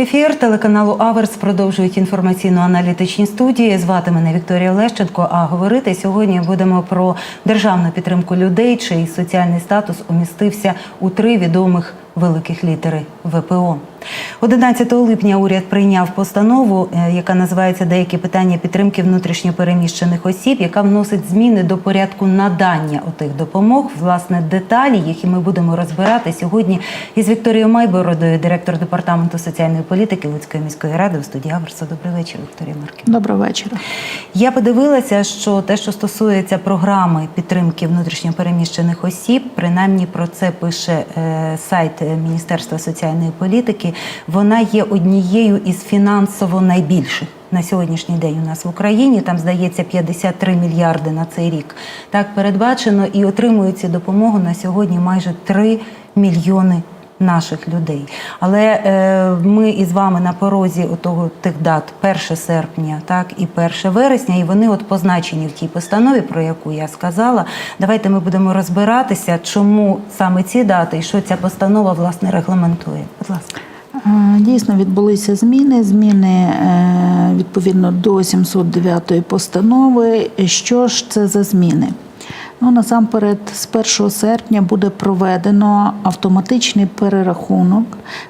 Ефір телеканалу Аверс продовжують інформаційно-аналітичні студії. Звати мене Вікторія Лещенко. А говорити сьогодні будемо про державну підтримку людей, чий соціальний статус умістився у три відомих великих літери ВПО. 11 липня уряд прийняв постанову, е, яка називається Деякі питання підтримки внутрішньопереміщених осіб, яка вносить зміни до порядку надання отих допомог. Власне, деталі їх і ми будемо розбирати сьогодні із Вікторією Майбородою, директор департаменту соціальної політики Луцької міської ради у студії Аверса. Добрий вечір, Вікторія Марківна. Доброго вечора. Я подивилася, що те, що стосується програми підтримки внутрішньопереміщених осіб, принаймні про це пише е, сайт Міністерства соціальної політики. Вона є однією із фінансово найбільших. На сьогоднішній день у нас в Україні там здається 53 мільярди на цей рік. Так передбачено і отримують цю допомогу на сьогодні майже 3 мільйони наших людей. Але е, ми із вами на порозі отого тих дат 1 серпня, так і 1 вересня, і вони от позначені в тій постанові, про яку я сказала. Давайте ми будемо розбиратися, чому саме ці дати і що ця постанова власне регламентує. Будь ласка. Е, Дійсно відбулися зміни. Зміни е, відповідно до 709 постанови. Що ж це за зміни? Ну, насамперед, з 1 серпня буде проведено автоматичний перерахунок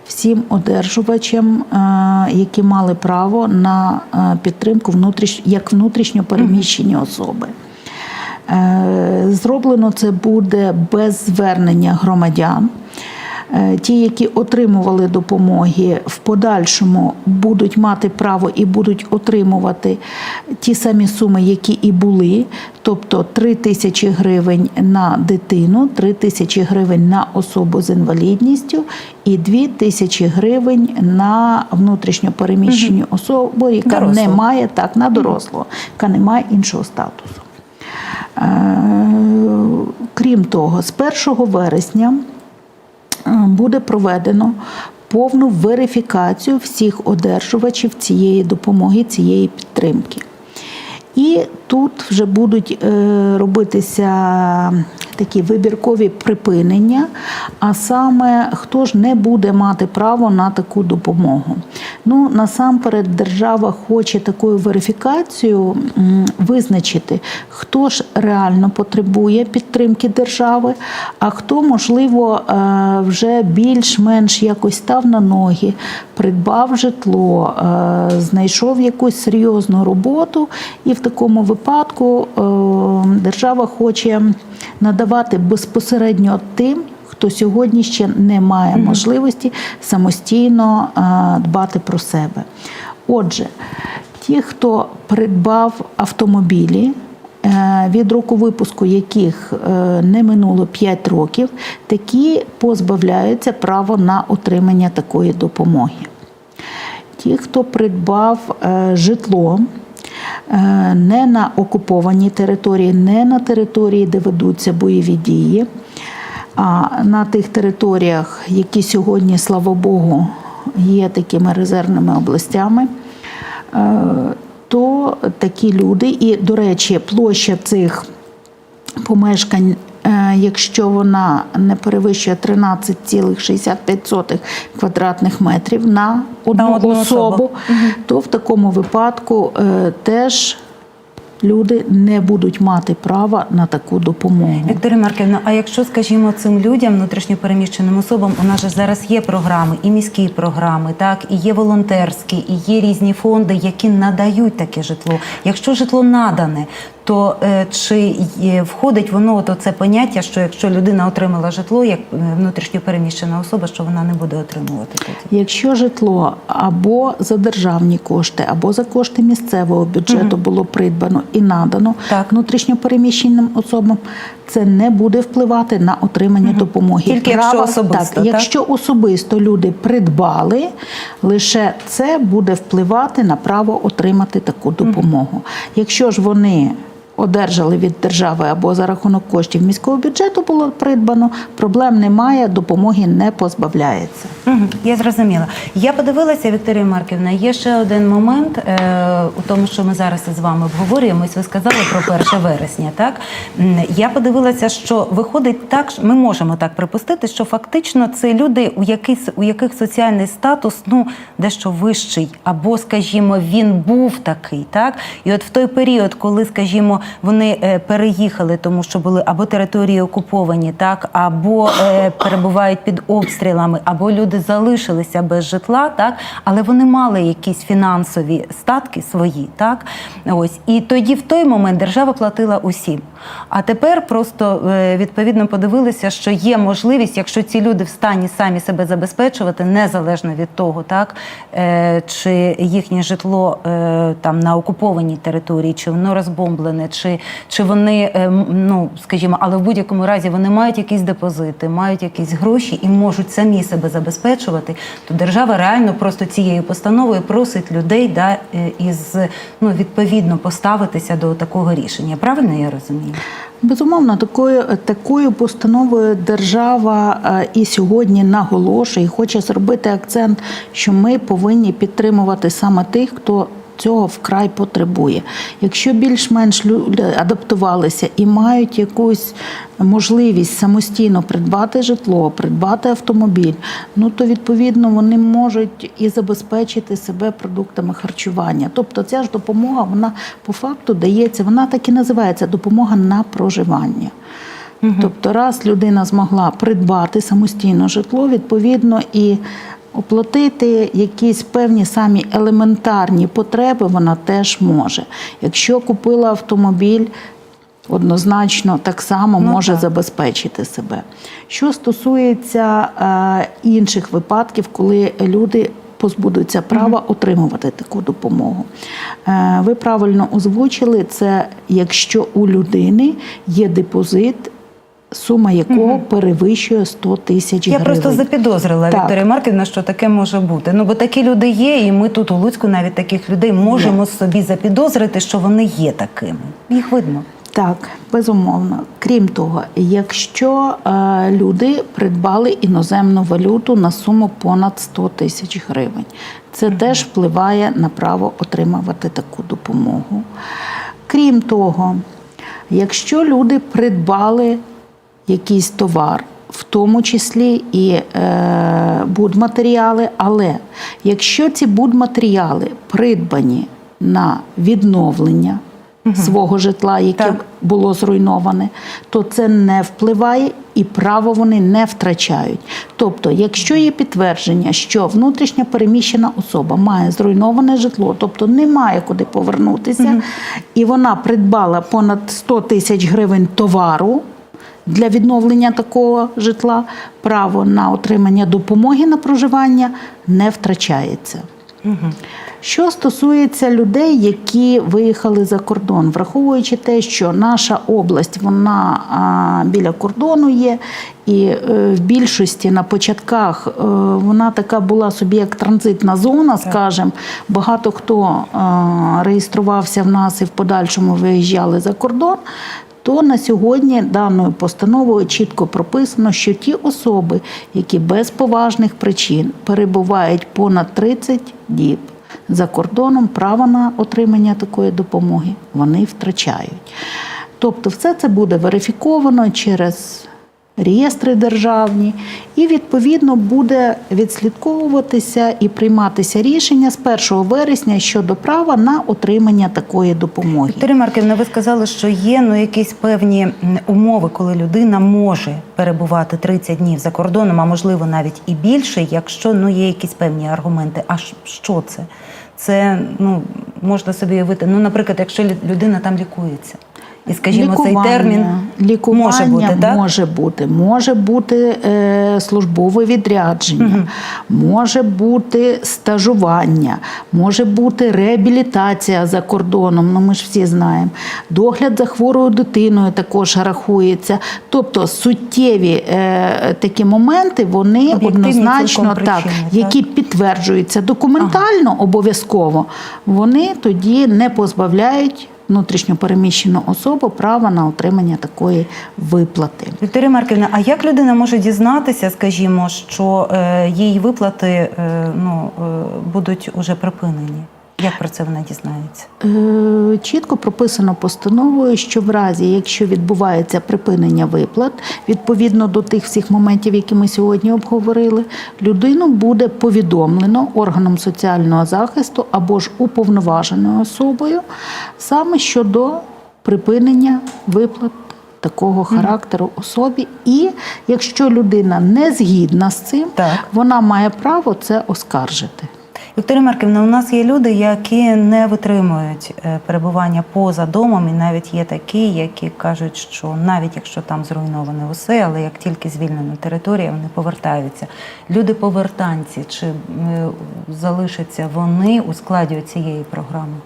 всім одержувачам, е, які мали право на е, підтримку внутріш... як внутрішньо переміщені особи. Е, Зроблено це буде без звернення громадян. Е, Ті, які отримували допомоги, в подальшому будуть мати право і будуть отримувати ті самі суми, які і були, тобто 3 тисячі гривень на дитину, 3 тисячі гривень на особу з інвалідністю і 2 тисячі гривень на внутрішньо переміщені особу, яка Дорослу. не має так на дорослого, яка не має іншого статусу. Е, Крім того, з 1 вересня буде проведено повну верифікацію всіх одержувачів цієї допомоги, цієї підтримки. І тут вже будуть е, робитися такі вибіркові припинення, а саме хто ж не буде мати право на таку допомогу. Ну, насамперед, держава хоче такою верифікацією визначити, хто ж реально потребує підтримки держави, а хто, можливо, е, вже більш-менш якось став на ноги, придбав житло, е, знайшов якусь серйозну роботу, і в такому випадку е, держава хоче надавати безпосередньо тим, хто сьогодні ще не має можливості самостійно е, дбати про себе. Отже, ті, хто придбав автомобілі, е, від року випуску яких не минуло 5 років, такі позбавляються права на отримання такої допомоги. Ті, хто придбав житло не на окупованій території, не на території, де ведуться бойові дії, а на тих територіях, які сьогодні, слава Богу, є такими резервними областями, е, то такі люди, і, до речі, площа цих помешкань, е, якщо вона не перевищує 13,65 квадратних метрів на одну, одну особу. особу, то в такому випадку е, теж люди не будуть мати права на таку допомогу. Вікторія Марківна, а якщо, скажімо, цим людям, внутрішньопереміщеним особам, у нас же зараз є програми, і міські програми, так, і є волонтерські, і є різні фонди, які надають таке житло. Якщо житло надане, то е, чи є- входить воно от це поняття, що якщо людина отримала житло як е, внутрішньопереміщена особа, що вона не буде отримувати тоді? Якщо житло або за державні кошти, або за кошти місцевого бюджету було придбано і надано Так. внутрішньопереміщеним особам, це не буде впливати на отримання допомоги. Тільки якщо особисто, так, так? якщо особисто люди придбали, лише це буде впливати на право отримати таку допомогу. Якщо ж вони одержали від держави або за рахунок коштів міського бюджету було придбано, проблем немає, допомоги не позбавляється. Мгм, Я зрозуміла. Я подивилася, Вікторія Марківна, є ще один момент е, у тому, що ми зараз із вами обговорюємо. Ось ви сказали про 1 вересня. Так я подивилася, що виходить так, ми можемо так припустити, що фактично це люди, у яких, у яких соціальний статус ну дещо вищий, або, скажімо, він був такий, так і от в той період, коли, скажімо, вони е, переїхали, тому що були або території окуповані, так або е, перебувають під обстрілами, або люди залишилися без житла, так але вони мали якісь фінансові статки свої, так ось і тоді в той момент держава платила усім. А тепер просто е, відповідно подивилися, що є можливість, якщо ці люди в стані самі себе забезпечувати, незалежно від того, так чи їхнє житло там на окупованій території, чи воно розбомблене, чи, чи вони е, ну скажімо, але в будь-якому разі вони мають якісь депозити, мають якісь гроші і можуть самі себе забезпечувати, то держава реально просто цією постановою просить людей да, е, із ну відповідно поставитися до такого рішення. Правильно я розумію? Безумовно, такою, такою постановою держава е, і сьогодні наголошує і хоче зробити акцент, що ми повинні підтримувати саме тих, хто цього вкрай потребує. Якщо більш-менш люди адаптувалися і мають якусь можливість самостійно придбати житло, придбати автомобіль, ну то відповідно вони можуть і забезпечити себе продуктами харчування. Тобто ця ж допомога, вона по факту дається, вона так і називається допомога на проживання. Тобто, раз людина змогла придбати самостійно житло, відповідно і оплатити якісь певні самі елементарні потреби, вона теж може. Якщо купила автомобіль, однозначно так само Ну, може так. забезпечити себе. Що стосується е, інших випадків, коли люди позбудуться права отримувати таку допомогу. Е, ви правильно озвучили це, якщо у людини є депозит. Сума якого перевищує 100 тисяч гривень. Я просто запідозрила Так. Вікторія Марківна, що таке може бути. Ну бо такі люди є, і ми тут у Луцьку навіть таких людей можемо собі запідозрити, що вони є такими. Їх видно. Так, безумовно. Крім того, якщо е, люди придбали іноземну валюту на суму понад 100 тисяч гривень, це теж впливає на право отримувати таку допомогу. Крім того, якщо люди придбали якийсь товар, в тому числі і е, будматеріали, але якщо ці будматеріали придбані на відновлення свого житла, яке Так. було зруйноване, то це не впливає і право вони не втрачають. Тобто, якщо є підтвердження, що внутрішньо переміщена особа має зруйноване житло, тобто не має куди повернутися, і вона придбала понад 100 тисяч гривень товару. Для відновлення такого житла право на отримання допомоги на проживання не втрачається. Що стосується людей, які виїхали за кордон, враховуючи те, що наша область вона а, біля кордону є, і е, в більшості на початках е, вона така була собі як транзитна зона, скажімо. Багато хто е, реєструвався в нас і в подальшому виїжджали за кордон. То на сьогодні даною постановою чітко прописано, що ті особи, які без поважних причин перебувають понад 30 діб за кордоном, право на отримання такої допомоги вони втрачають. Тобто, все це буде верифіковано через реєстри державні, і відповідно буде відслідковуватися і прийматися рішення з 1 вересня щодо права на отримання такої допомоги. Вікторія Марківна, ви сказали, що є ну якісь певні умови, коли людина може перебувати 30 днів за кордоном, а можливо навіть і більше, якщо ну є якісь певні аргументи. А що це? Це ну можна собі уявити. Ну, наприклад, якщо лю- людина там лікується, і скажімо, цей термін лікування може бути, так? може бути. Може бути е, службове відрядження, може бути стажування, може бути реабілітація за кордоном. Ну ми ж всі знаємо. Догляд за хворою дитиною також рахується. Тобто суттєві е, такі моменти, вони Об'єктивні однозначно так, причини, так? які підтверджуються документально обов'язково, вони тоді не позбавляють внутрішньопереміщену особу право на отримання такої виплати. Вікторія Марківна, а як людина може дізнатися, скажімо, що е, її виплати е, ну, е, будуть уже припинені? Як про це вона дізнається? Е, Чітко прописано постановою, що в разі, якщо відбувається припинення виплат, відповідно до тих всіх моментів, які ми сьогодні обговорили, людину буде повідомлено органом соціального захисту або ж уповноваженою особою саме щодо припинення виплат. Такого характеру особі, і якщо людина не згідна з цим, Так. вона має право це оскаржити. Вікторія Марківна, у нас є люди, які не витримують е, перебування поза домом, і навіть є такі, які кажуть, що навіть якщо там зруйноване усе, але як тільки звільнена територія, вони повертаються. Люди повертанці, чи е, залишаться вони у складі цієї програми?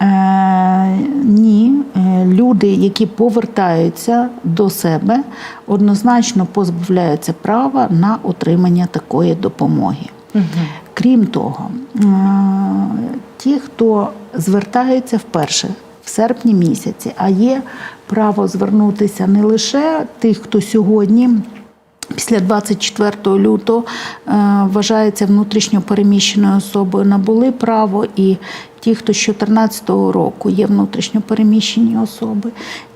Е, ні, Е, люди, які повертаються до себе, однозначно позбавляються права на отримання такої допомоги. Крім того, е, ті, хто звертаються вперше в серпні місяці, а є право звернутися не лише тих, хто сьогодні. Після 24 лютого е, вважається внутрішньо переміщеною особою, набули право і ті, хто з 2014 року є внутрішньо переміщені особи.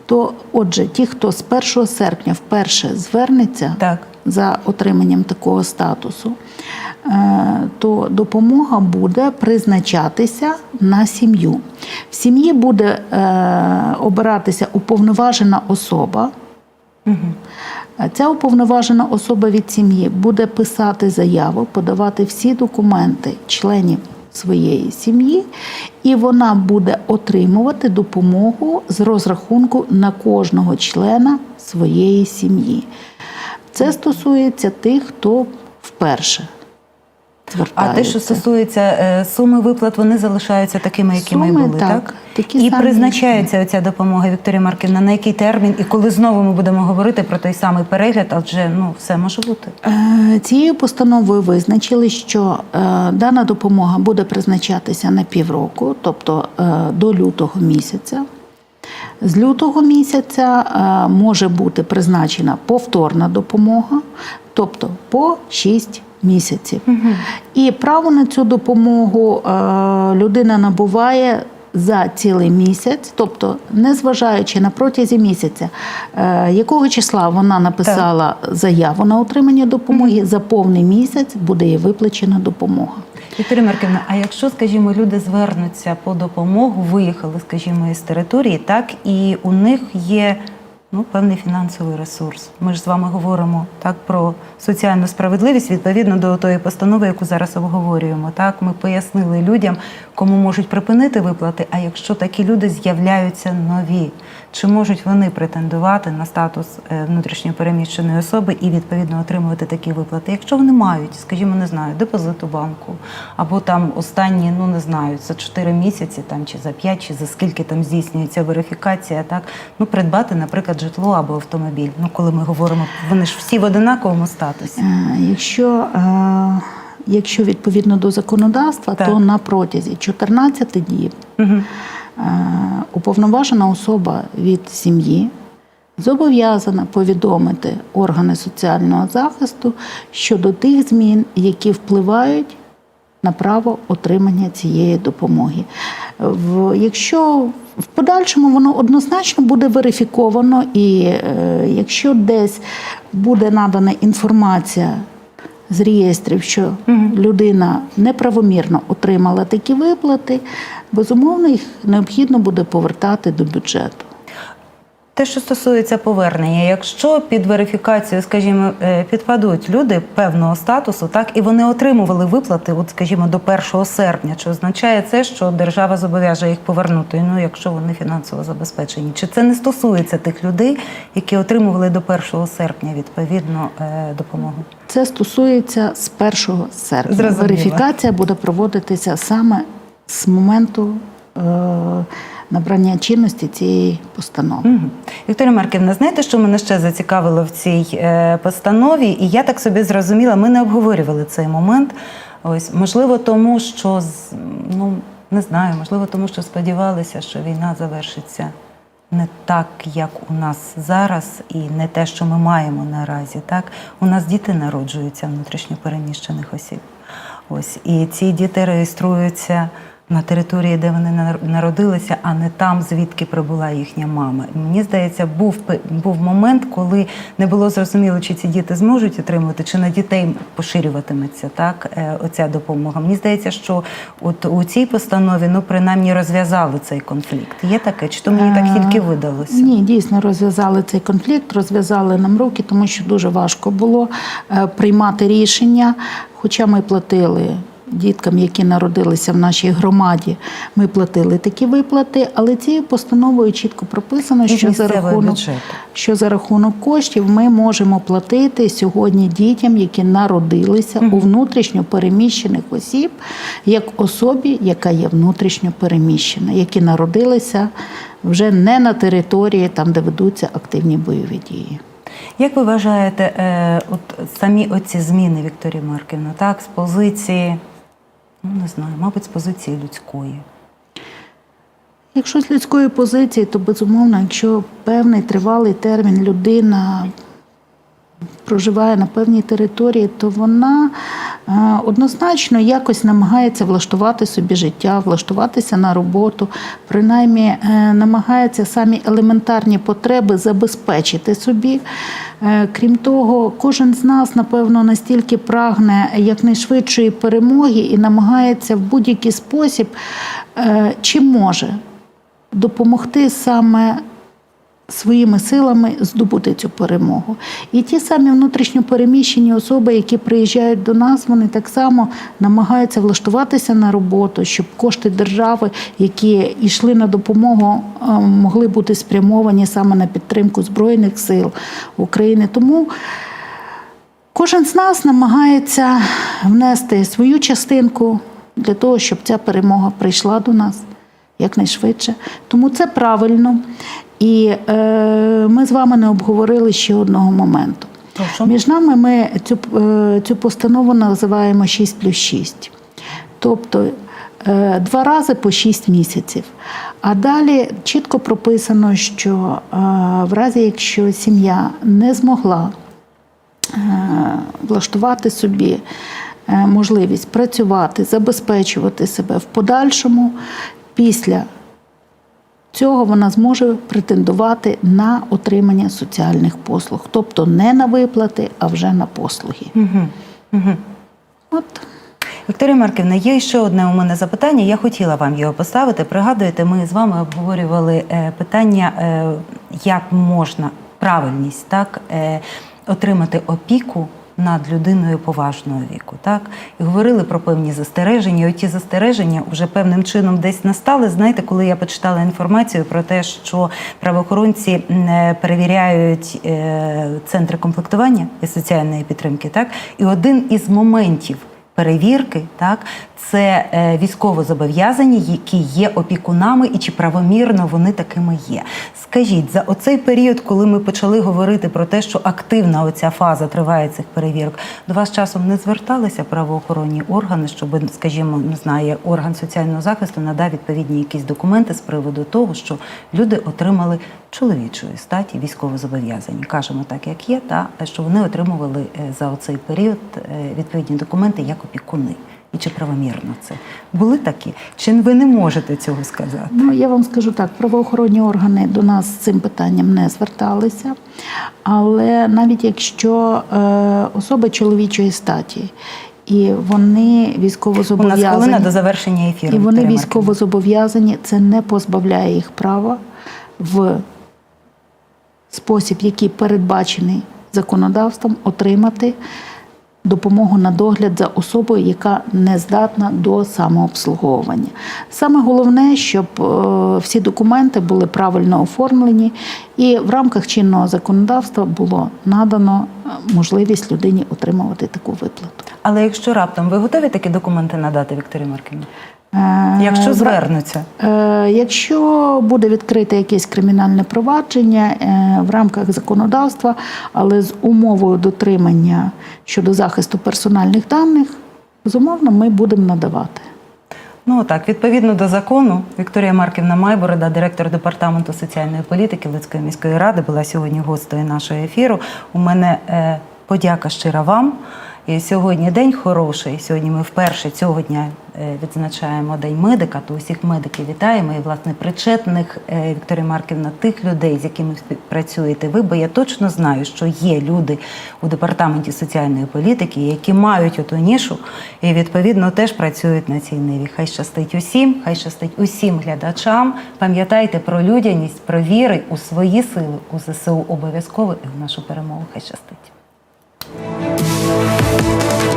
То, отже, ті, хто з 1 серпня вперше звернеться Так. за отриманням такого статусу, е, то допомога буде призначатися на сім'ю. В сім'ї буде е, обиратися уповноважена особа. Ця уповноважена особа від сім'ї буде писати заяву, подавати всі документи членів своєї сім'ї, і вона буде отримувати допомогу з розрахунку на кожного члена своєї сім'ї. Це стосується тих, хто вперше А те, що стосується е, суми виплат, вони залишаються такими, якими Суми, були, так, так? такі і призначається оця допомога Вікторія Марківна, на який термін, і коли знову ми будемо говорити про той самий перегляд, адже ну все може бути. Е, Цією постановою визначили, що е, дана допомога буде призначатися на півроку, тобто е, до лютого місяця. З лютого місяця е, може бути призначена повторна допомога, тобто по 6 місяців. І право на цю допомогу е, людина набуває за цілий місяць, тобто, незважаючи на протязі місяця, е, якого числа вона написала заяву на отримання допомоги, за повний місяць буде їй виплачена допомога. Вікторія Марківна, а якщо, скажімо, люди звернуться по допомогу, виїхали, скажімо, із території, так і у них є ну, певний фінансовий ресурс. Ми ж з вами говоримо так про соціальну справедливість відповідно до тої постанови, яку зараз обговорюємо. Так, ми пояснили людям, кому можуть припинити виплати. А якщо такі люди з'являються нові, чи можуть вони претендувати на статус е, внутрішньопереміщеної особи і відповідно отримувати такі виплати? Якщо вони мають, скажімо, не знаю, депозит у банку, або там останні, ну не знаю, за 4 місяці, там чи за 5, чи за скільки там здійснюється верифікація, так ну придбати, наприклад, житло або автомобіль. Ну коли ми говоримо, вони ж всі в одинаковому статусі. Е, Якщо, е, якщо відповідно до законодавства, Так. то на протязі 14 днів Угу. Е, уповноважена особа від сім'ї зобов'язана повідомити органи соціального захисту щодо тих змін, які впливають на право отримання цієї допомоги. Якщо в подальшому воно однозначно буде верифіковано, і е, якщо десь буде надана інформація з реєстрів, що людина неправомірно отримала такі виплати, безумовно, їх необхідно буде повертати до бюджету. Те, що стосується повернення, якщо під верифікацію, скажімо, е, підпадуть люди певного статусу, так і вони отримували виплати, от скажімо, до 1 серпня, чи означає це, що держава зобов'яже їх повернути? Ну, якщо вони фінансово забезпечені, чи це не стосується тих людей, які отримували до 1 серпня відповідно е, допомогу? Це стосується з 1 серпня. Зрозуміло. Верифікація буде проводитися саме з моменту е, набрання чинності цієї постанови. Мгм. Вікторія Марківна, знаєте, що мене ще зацікавило в цій е, постанові? І я так собі зрозуміла, ми не обговорювали цей момент. Ось можливо, тому що ну. Не знаю, можливо, тому що сподівалися, що війна завершиться не так, як у нас зараз, і не те, що ми маємо наразі. Так, у нас діти народжуються внутрішньо переміщених осіб. Ось і ці діти реєструються на території, де вони нар- народилися, а не там, звідки прибула їхня мама. Мені здається, був був момент, коли не було зрозуміло, чи ці діти зможуть отримувати, чи на дітей поширюватиметься так е, оця допомога. Мені здається, що от у цій постанові ну принаймні розв'язали цей конфлікт. Є таке, чи то мені так тільки видалося? Ні, дійсно розв'язали цей конфлікт, розв'язали нам руки, тому що дуже важко було е, приймати рішення. Хоча ми платили діткам, які народилися в нашій громаді, ми платили такі виплати, але цією постановою чітко прописано, що за рахунок бюджету. що за рахунок коштів ми можемо платити сьогодні дітям, які народилися у внутрішньо переміщених осіб, як особі, яка є внутрішньо переміщена, які народилися вже не на території, там де ведуться активні бойові дії. Як ви вважаєте, е, от самі оці зміни Вікторії Марківна, так, з позиції, ну не знаю, мабуть, з позиції людської. Якщо з людської позиції, то безумовно, якщо певний тривалий термін людина проживає на певній території, то вона однозначно якось намагається влаштувати собі життя, влаштуватися на роботу, принаймні е, намагається самі елементарні потреби забезпечити собі. Е, Крім того, кожен з нас, напевно, настільки прагне якнайшвидшої перемоги і намагається в будь-який спосіб, е, чи може допомогти саме своїми силами здобути цю перемогу. І ті самі внутрішньо переміщені особи, які приїжджають до нас, вони так само намагаються влаштуватися на роботу, щоб кошти держави, які йшли на допомогу, е, могли бути спрямовані саме на підтримку Збройних сил України. Тому Кожен з нас намагається внести свою частинку для того, щоб ця перемога прийшла до нас якнайшвидше. Тому це правильно. І е, ми з вами не обговорили ще одного моменту. Прошу. Між нами ми цю, е, цю постанову називаємо 6 плюс 6. Тобто е, два рази по 6 місяців. А далі чітко прописано, що е, в разі, якщо сім'я не змогла е, влаштувати собі е, можливість працювати, забезпечувати себе в подальшому, після цього вона зможе претендувати на отримання соціальних послуг, тобто не на виплати, а вже на послуги. Угу. Угу. От Вікторія Марківна, є ще одне у мене запитання. Я хотіла вам його поставити. Пригадуєте, ми з вами обговорювали е, питання, е, як можна правильність так е, отримати опіку над людиною поважного віку, так і говорили про певні застереження. І Оті застереження вже певним чином десь настали. Знаєте, коли я почитала інформацію про те, що правоохоронці е, перевіряють е, центри комплектування і соціальної підтримки, так і один із моментів перевірки, так це е, військовозобов'язані, які є опікунами, і чи правомірно вони такими є. Скажіть, за оцей період, коли ми почали говорити про те, що активна оця фаза триває цих перевірок, до вас часом не зверталися правоохоронні органи, щоб, скажімо, не знаю, орган соціального захисту надав відповідні якісь документи з приводу того, що люди отримали чоловічої статі військовозобов'язані. Кажемо так, як є, та що вони отримували е, за оцей період е, відповідні документи як опікуни. І чи правомірно це були такі? Чи ви не можете цього сказати? Ну, я вам скажу так, правоохоронні органи до нас з цим питанням не зверталися. Але навіть якщо е, особи чоловічої статі і вони У нас хвилина до завершення ефіру. і вони Вікторія військовозобов'язані, це не позбавляє їх права в спосіб, який передбачений законодавством, отримати допомогу на догляд за особою, яка не здатна до самообслуговування. Саме головне, щоб е, всі документи були правильно оформлені, і в рамках чинного законодавства було надано е, можливість людині отримувати таку виплату. Але якщо раптом ви готові такі документи надати Вікторії Марківні? Е, Якщо звернуться, Е, Якщо буде відкрите якесь кримінальне провадження е, в рамках законодавства, але з умовою дотримання щодо захисту персональних даних, безумовно, ми будемо надавати. Ну так, відповідно до закону, Вікторія Марківна Майборода, директор департаменту соціальної політики Луцької міської ради, була сьогодні гостею нашого ефіру. У мене подяка щира вам. І сьогодні день хороший. Сьогодні ми вперше цього дня е, відзначаємо День медика. То усіх медиків вітаємо і власне причетних е, Вікторія Марківна, тих людей, з якими співпрацюєте ви, бо я точно знаю, що є люди у департаменті соціальної політики, які мають оту нішу і відповідно теж працюють на цій ниві. Хай щастить усім, хай щастить усім глядачам. Пам'ятайте про людяність, про віри у свої сили у ЗСУ обов'язково і в нашу перемогу. Хай щастить. Thank